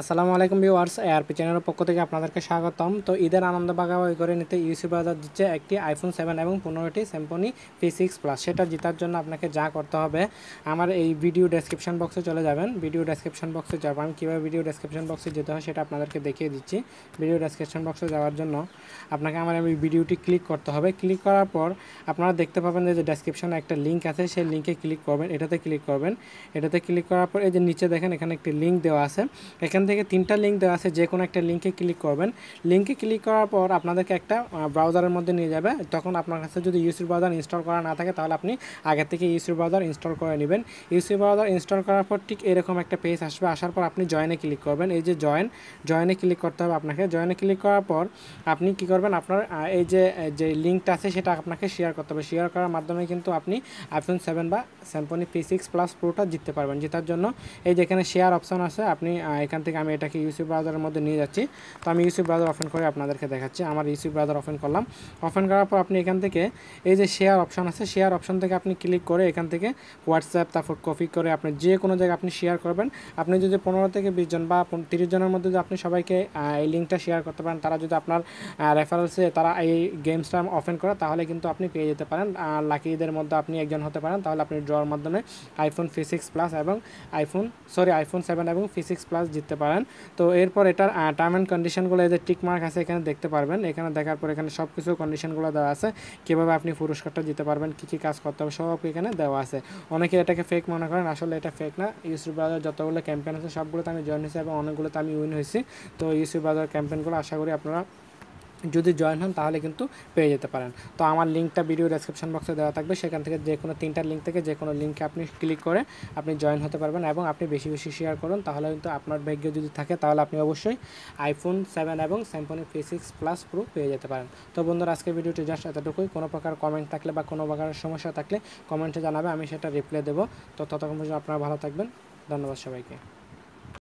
আসসালামু আলাইকুম viewers ARP চ্যানেলের পক্ষ থেকে আপনাদেরকে স্বাগতম। তো ঈদের আনন্দ ভাগাভাগি করে নিতে ইউসি বাজার দিচ্ছে একটি আইফোন সেভেন এবং পনেরোটি স্যাম্পনি পি সিক্স প্লাস সেটা জেতার জন্য আপনাকে যা করতে হবে, আমার এই ভিডিও ডেসক্রিপশন বক্সে চলে যাবেন। ভিডিও ডেসক্রিপশন বক্সে যাবেন কীভাবে ভিডিও ডেসক্রিপশন বক্সে যেতে হয় সেটা আপনাদেরকে দেখিয়ে দিচ্ছি। ভিডিও ডেসক্রিপশন বক্সে যাওয়ার জন্য আপনাকে আমার এই ভিডিওটি ক্লিক করতে হবে। ক্লিক করার পর আপনারা দেখতে পাবেন যে ডেসক্রিপশনে একটা লিঙ্ক আছে, সেই লিঙ্কে ক্লিক করবেন। এটাতে ক্লিক করবেন। এটাতে ক্লিক করার পর এই যে নিচে দেখেন, এখানে একটি লিঙ্ক দেওয়া আছে। এখান থেকে তিনটা লিঙ্ক দেওয়া আছে যে কোনো একটা লিঙ্কে ক্লিক করবেন। লিঙ্কে ক্লিক করার পর আপনাদেরকে একটা ব্রাউজারের মধ্যে নিয়ে যাবে। তখন আপনার কাছে যদি ইউসি ব্রাউজার ইনস্টল করা না থাকে, তাহলে আপনি আগে থেকে ইউসি ব্রাউজার ইনস্টল করে নেবেন। ইউসি ব্রাউজার ইনস্টল করার পর ঠিক এরকম একটা পেজ আসবে। আসার পর আপনি জয়েনে ক্লিক করবেন। এই যে জয়েন জয়েনে ক্লিক করতে হবে আপনাকে। জয়েনে ক্লিক করার পর আপনি কি করবেন? আপনার এই যে যে লিঙ্কটা আছে, সেটা আপনাকে শেয়ার করতে হবে। শেয়ার করার মাধ্যমে কিন্তু আপনি আইফোন সেভেন বা স্যাম্পনি পি সিক্স প্লাস প্রোটা জিততে পারবেন, জেতার জন্য। এই যেখানে শেয়ার অপশন আছে, আপনি এখান থেকে আমি এটাকে ইউসি ব্রাউজারের মধ্যে নিয়ে যাচ্ছি। তো আমি ইউসি ব্রাউজার ওপেন করে আপনাদেরকে দেখাচ্ছি। আমার ইউসি ব্রাউজার ওপেন করলাম। ওপেন করার পর আপনি এখান থেকে এই যে শেয়ার অপশন আছে শেয়ার অপশন থেকে আপনি ক্লিক করে এখান থেকে হোয়াটসঅ্যাপ তারপর কপি করে আপনি যে কোনো জায়গায় আপনি শেয়ার করবেন। আপনি যদি পনেরো থেকে বিশ জন বা তিরিশ জনের মধ্যে যদি আপনি সবাইকে এই লিঙ্কটা শেয়ার করতে পারেন, তারা যদি আপনার রেফারেন্সে তারা এই গেমসটা ওপেন করে, তাহলে কিন্তু আপনি পেয়ে যেতে পারেন। লাকিদের মধ্যে আপনি একজন হতে পারেন। তাহলে আপনি ড্রর মাধ্যমে আইফোন ফি সিক্স প্লাস এবং আইফোন সরি আইফোন সেভেন এবং ফি সিক্স প্লাস জিততে পারেন তো এরপর এটার টার্ম অ্যান্ড কন্ডিশনগুলো এই যে টিকমার্ক আছে এখানে দেখতে পারবেন। এখানে দেখার পর এখানে সব কিছু কন্ডিশনগুলো দেওয়া আছে। কীভাবে আপনি পুরস্কারটা দিতে পারবেন, কী কী কাজ করতে হবে, সব এখানে দেওয়া আছে। অনেকে এটাকে ফেক মনে করেন, আসলে এটা ফেক না। ইউসুফ ব্রাউজার যতগুলো ক্যাম্পেন আছে, সবগুলোতে আমি জয়েন হয়েছি এবং অনেকগুলোতে আমি উইন হয়েছি। তো ইউসুফ ব্রাউজার ক্যাম্পেনগুলো আশা করি আপনারা যদি জয়েন হন, তাহলে কিন্তু পেয়ে যেতে পারেন। তো আমার লিঙ্কটা ভিডিও ডেসক্রিপশন বক্সে দেওয়া থাকবে। সেখান থেকে যে কোনো তিনটা লিঙ্ক থেকে যে কোনো লিঙ্কে আপনি ক্লিক করে আপনি জয়েন হতে পারবেন এবং আপনি বেশি বেশি শেয়ার করুন। তাহলে কিন্তু আপনার ভাগ্য যদি থাকে, তাহলে আপনি অবশ্যই আইফোন সেভেন এবং Samsung P six plus pro পেয়ে যেতে পারেন। তো বন্ধুরা আজকে ভিডিওটি জাস্ট এতটুকুই। কোনো প্রকার কমেন্ট থাকলে বা কোনো প্রকার সমস্যা থাকলে কমেন্টে জানাবে, আমি সেটা রিপ্লাই দেবো। তো ততক্ষণ পর্যন্ত আপনারা ভালো থাকবেন। ধন্যবাদ সবাইকে।